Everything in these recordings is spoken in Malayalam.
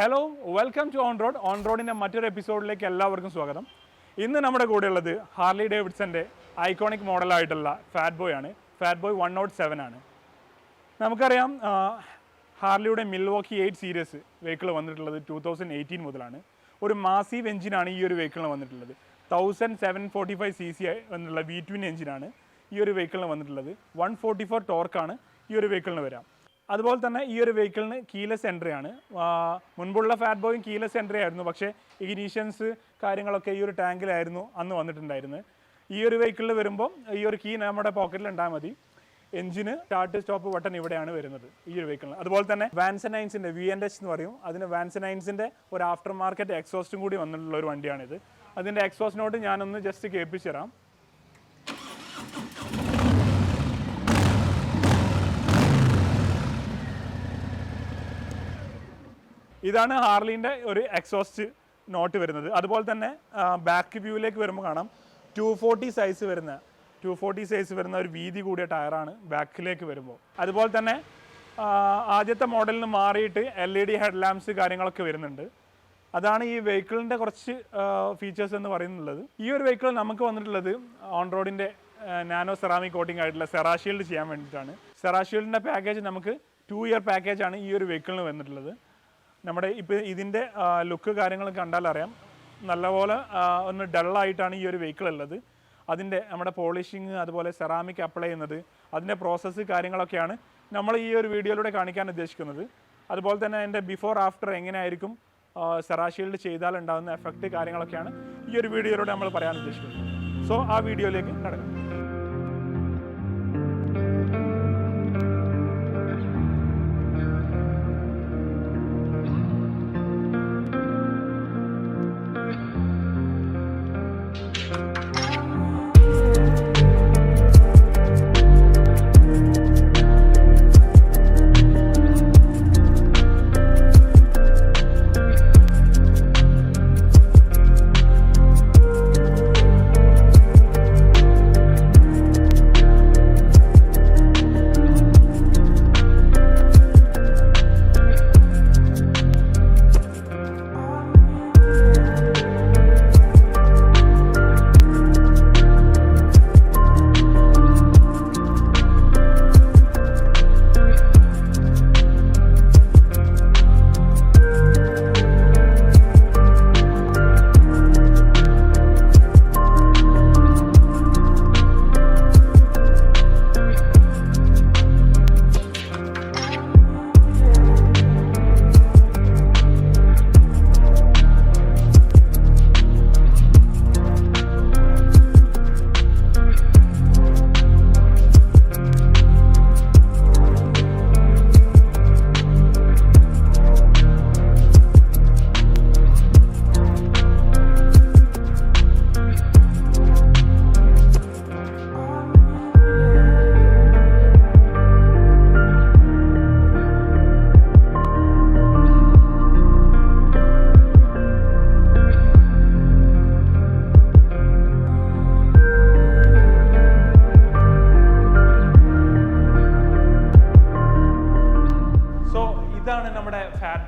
Hello welcome to on road on റോഡിന്റെ മറ്റൊരു എപ്പിസോഡിലേക്ക് എല്ലാവർക്കും സ്വാഗതം. ഇന്ന് നമ്മുടെ കൂടെയുള്ളത് ഹാർലി ഡേവിഡ്സന്റെ ഐക്കോണിക് മോഡലായിട്ടുള്ള ഫാറ്റ് ബോയ് ആണ്. Fat Boy one nought seven ആണ്. നമുക്കറിയാം ഹാർലിയുടെ മിൽവോക്കി എയ്റ്റ് സീരീസ് വെഹിക്കിൾ വന്നിട്ടുള്ളത് ടൂ തൗസൻഡ് എയ്റ്റീൻ മുതലാണ്. ഒരു മാസീവ് എഞ്ചിനാണ് ഈ ഒരു വെഹിക്കിളിന് വന്നിട്ടുള്ളത്. Thousand seven forty five C C എന്നുള്ള വി ട്വിൻ എഞ്ചിനാണ് ഈ ഒരു വെഹിക്കിളിന് വന്നിട്ടുള്ളത്. വൺ ഫോർട്ടി ഫോർ ടോർക്കാണ് ഈ ഒരു വെഹിക്കിളിന് വരാം. അതുപോലെ തന്നെ ഈ ഒരു വെഹിക്കിളിന് കീലെസ് എൻട്രി ആണ്. മുൻപുള്ള ഫാറ്റ് ബോയും കീലെസ് എൻട്രി ആയിരുന്നു. പക്ഷേ ഇഗ്നീഷ്യൻസ് കാര്യങ്ങളൊക്കെ ഈ ഒരു ടാങ്കിലായിരുന്നു അന്ന് വന്നിട്ടുണ്ടായിരുന്നത്. ഈ ഒരു വെഹിക്കിളിൽ വരുമ്പോൾ ഈ ഒരു കീ നമ്മുടെ പോക്കറ്റിൽ ഉണ്ടായാൽ മതി. എഞ്ചിന് സ്റ്റാർട്ട് സ്റ്റോപ്പ് ബട്ടൺ ഇവിടെയാണ് വരുന്നത് ഈ ഒരു വെഹിക്കിളിന് അതുപോലെ തന്നെ വാൻസനൈൻസിന്റെ വി എൻ എച്ച് എന്ന് പറയും. അതിന് വാൻസനൈൻസിന്റെ ഒരു ആഫ്റ്റർ മാർക്കറ്റ് എക്സോസ്റ്റും കൂടി വന്നിട്ടുള്ള ഒരു വണ്ടിയാണിത്. അതിന്റെ എക്സോസ്റ്റിനോട് ഞാനൊന്ന് ജസ്റ്റ് കേൾപ്പിച്ചു തരാം. ഇതാണ് ഹാർലിന്റെ ഒരു എക്സോസ്റ്റ് നോട്ട് വരുന്നത്. അതുപോലെ തന്നെ ബാക്ക് വ്യൂവിലേക്ക് വരുമ്പോൾ കാണാം ടു ഫോർട്ടി സൈസ് വരുന്ന ടു ഫോർട്ടി സൈസ് വരുന്ന ഒരു വീതി കൂടിയ ടയറാണ് ബാക്കിലേക്ക് വരുമ്പോൾ. അതുപോലെ തന്നെ ആദ്യത്തെ മോഡലിൽ നിന്ന് മാറിയിട്ട് എൽ ഇ ഡി ഹെഡ് കാര്യങ്ങളൊക്കെ വരുന്നുണ്ട്. അതാണ് ഈ വെഹിക്കിളിന്റെ കുറച്ച് ഫീച്ചേഴ്സ് എന്ന് പറയുന്നുള്ളത്. ഈ ഒരു വെഹിക്കിൾ നമുക്ക് വന്നിട്ടുള്ളത് ഓൺ റോഡിന്റെ നാനോ സെറാമിക് കോട്ടിംഗ് ആയിട്ടുള്ള സെറാഷീൽഡ് ചെയ്യാൻ വേണ്ടിയിട്ടാണ്. സെറാഷീൽഡിന്റെ പാക്കേജ് നമുക്ക് ടു ഇയർ പാക്കേജാണ് ഈ ഒരു വെഹിക്കിളിന് വന്നിട്ടുള്ളത്. നമ്മുടെ ഇപ്പോൾ ഇതിന്റെ ലുക്ക് കാര്യങ്ങൾ കണ്ടാൽ അറിയാം. നല്ലപോലെ ഒന്ന് ഡള്ളായിട്ടാണ് ഈ ഒരു വെഹിക്കിൾ ഉള്ളത്. അതിന്റെ നമ്മുടെ പോളിഷിങ് അതുപോലെ സെറാമിക് അപ്ലൈ ചെയ്യുന്നത് അതിന്റെ പ്രോസസ്സ് കാര്യങ്ങളൊക്കെയാണ് നമ്മൾ ഈ ഒരു വീഡിയോയിലൂടെ കാണിക്കാൻ ഉദ്ദേശിക്കുന്നത്. അതുപോലെ തന്നെ അതിന്റെ ബിഫോർ ആഫ്റ്റർ എങ്ങനെയായിരിക്കും സെറാഷീൽഡ് ചെയ്താൽ ഉണ്ടാകുന്ന എഫക്റ്റ് കാര്യങ്ങളൊക്കെയാണ് ഈ ഒരു വീഡിയോയിലൂടെ നമ്മൾ പറയാൻ ഉദ്ദേശിക്കുന്നത്. സോ ആ വീഡിയോയിലേക്ക് കടക്കാം.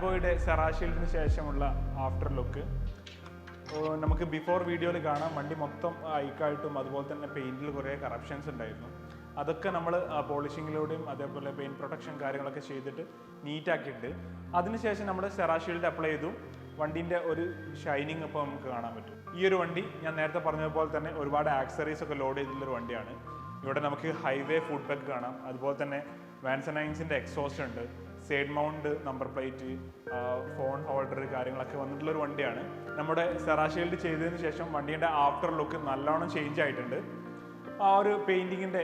ബോയുടെ സെറാഷീൽഡിന് ശേഷമുള്ള ആഫ്റ്റർ ലുക്ക്. നമുക്ക് ബിഫോർ വീഡിയോയിൽ കാണാം. വണ്ടി മൊത്തം ഐക്കായിട്ടും അതുപോലെ തന്നെ പെയിന്റിൽ കുറേ കറപ്ഷൻസ് ഉണ്ടായിരുന്നു. അതൊക്കെ നമ്മൾ പോളിഷിങ്ങിലൂടെയും അതേപോലെ പെയിന്റ് പ്രൊട്ടക്ഷൻ കാര്യങ്ങളൊക്കെ ചെയ്തിട്ട് നീറ്റാക്കിയിട്ടുണ്ട്. അതിനുശേഷം നമ്മൾ സെറാഷീൽഡ് അപ്ലൈ ചെയ്തു. വണ്ടീന്റെ ഒരു ഷൈനിങ് ഇപ്പോൾ നമുക്ക് കാണാൻ പറ്റും. ഈ ഒരു വണ്ടി ഞാൻ നേരത്തെ പറഞ്ഞതുപോലെ തന്നെ ഒരുപാട് ആക്സറീസ് ഒക്കെ ലോഡ് ചെയ്തിട്ടുള്ളൊരു വണ്ടിയാണ്. ഇവിടെ നമുക്ക് ഹൈവേ ഫുഡ് ബാക്ക് കാണാം. അതുപോലെ തന്നെ വാൻസനൈൻസിന്റെ എക്സോസ്റ്റ് ഉണ്ട്. Side mount number plate phone holder കാര്യങ്ങളൊക്കെ വന്നിട്ടുള്ള ഒരു വണ്ടിയാണ്. നമ്മുടെ സെറാഷീൽഡ് ചെയ്തതിന് ശേഷം വണ്ടിയുടെ ആഫ്റ്റർ ലുക്ക് നല്ലോണം ചേഞ്ച് ആയിട്ടുണ്ട്. ആ ഒരു പെയിന്റിങ്ങിന്റെ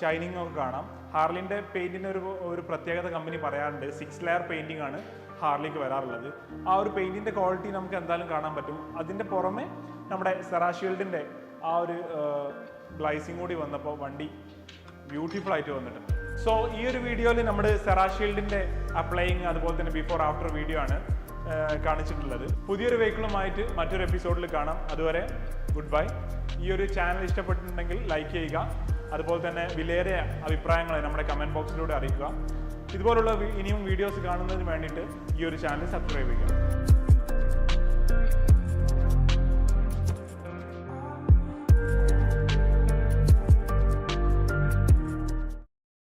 ഷൈനിങ് ഒക്കെ കാണാം. ഹാർലിന്റെ പെയിന്റിന് ഒരു ഒരു പ്രത്യേകത കമ്പനി പറയാറുണ്ട് സിക്സ് ലെയർ പെയിന്റിംഗ് ആണ് ഹാർലിക്ക് വരാറുള്ളത്. ആ ഒരു പെയിന്റിന്റെ ക്വാളിറ്റി നമുക്ക് എന്തായാലും കാണാൻ പറ്റും. അതിന്റെ പുറമെ നമ്മുടെ സെറാഷീൽഡിന്റെ ആ ഒരു ഗ്ലൈസിങ് കൂടി വന്നപ്പോൾ വണ്ടി ബ്യൂട്ടിഫുൾ ആയിട്ട് വന്നിട്ടുണ്ട്. സോ ഈ ഒരു വീഡിയോയിൽ നമ്മുടെ സെറാഷീൽഡിന്റെ അപ്ലൈയിങ് അതുപോലെ തന്നെ ബിഫോർ ആഫ്റ്റർ വീഡിയോ ആണ് കാണിച്ചിട്ടുള്ളത്. പുതിയൊരു വെഹിക്കിളുമായിട്ട് മറ്റൊരു എപ്പിസോഡിൽ കാണാം. അതുവരെ ഗുഡ് ബൈ ഈ ഒരു ചാനൽ ഇഷ്ടപ്പെട്ടിട്ടുണ്ടെങ്കിൽ ലൈക്ക് ചെയ്യുക. അതുപോലെ തന്നെ വിലയേറിയ അഭിപ്രായങ്ങൾ നമ്മുടെ കമന്റ് ബോക്സിലൂടെ അറിയിക്കുക. ഇതുപോലുള്ള ഇനിയും വീഡിയോസ് കാണുന്നതിന് വേണ്ടിയിട്ട് ഈ ഒരു ചാനൽ സബ്സ്ക്രൈബ് ചെയ്യുക.